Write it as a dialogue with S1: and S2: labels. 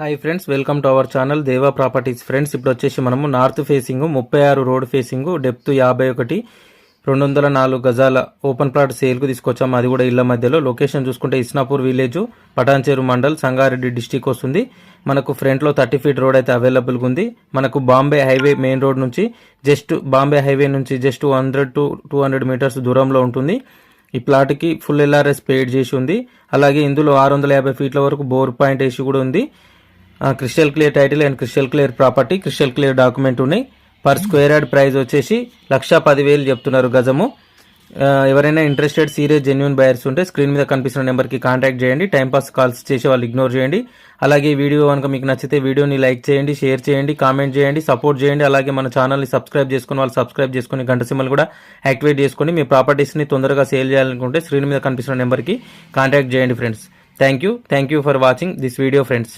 S1: Hi friends welcome to our channel Deva properties. Friends ఇప్పుడు వచ్చేసి మనము నార్త్ ఫేసింగ్ ముప్పై ఆరు రోడ్ ఫేసింగ్ డెప్త్ యాభై ఒకటి రెండు వందల నాలుగు గజాల ఓపెన్ ప్లాట్ సేల్కు తీసుకొచ్చాము. అది కూడా ఇళ్ళ మధ్యలో. లొకేషన్ చూసుకుంటే ఇస్నాపూర్ విలేజ్ పటాన్చేరు మండల్ సంగారెడ్డి డిస్టిక్ వస్తుంది. మనకు ఫ్రంట్లో థర్టీ ఫీట్ రోడ్ అయితే అవైలబుల్గా ఉంది. మనకు బాంబే హైవే మెయిన్ రోడ్ నుంచి జస్ట్ బాంబే హైవే నుంచి just hundred to two hundred metres దూరంలో ఉంటుంది. ఈ ప్లాట్కి ఫుల్ ఎల్ఆర్ఎస్ పేడ్ చేసి ఉంది. అలాగే ఇందులో ఆరు వందల యాభై ఫీట్ల వరకు బోర్ పాయింట్ వేసి కూడా ఉంది. Crystal clear title and crystal clear property crystal clear document ఉన్నాయి. పర్ స్క్వేర్ యార్డ్ ప్రైస్ వచ్చేసి లక్ష పదివేలు చెప్తున్నారు గజము. ఎవరైనా ఇంట్రెస్టెడ్ సీరియస్ జెన్యున్ బయర్స్ ఉంటే స్క్రీన్ మీద కనిపిస్తున్న నెంబర్కి కాంటాక్ట్ చేయండి. టైంపాస్ కాల్స్ చేసి వాళ్ళు ఇగ్నోర్ చేయండి. అలాగే వీడియో కనుక మీకు నచ్చితే వీడియోని లైక్ చేయండి షేర్ చేయండి కామెంట్ చేయండి సపోర్ట్ చేయండి. అలాగే మన ఛానల్ని సబ్స్క్రైబ్ చేసుకుని వాళ్ళు సబ్స్క్రైబ్ చేసుకుని గంట సిమ్మలు కూడా యాక్టివేట్ చేసుకుని మీ ప్రాపర్టీస్ని తొందరగా సేల్ చేయాలనుకుంటే స్క్రీన్ మీద కనిపిస్తున్న నెంబర్కి కాంటాక్ట్ చేయండి friends thank you thank you for watching this video friends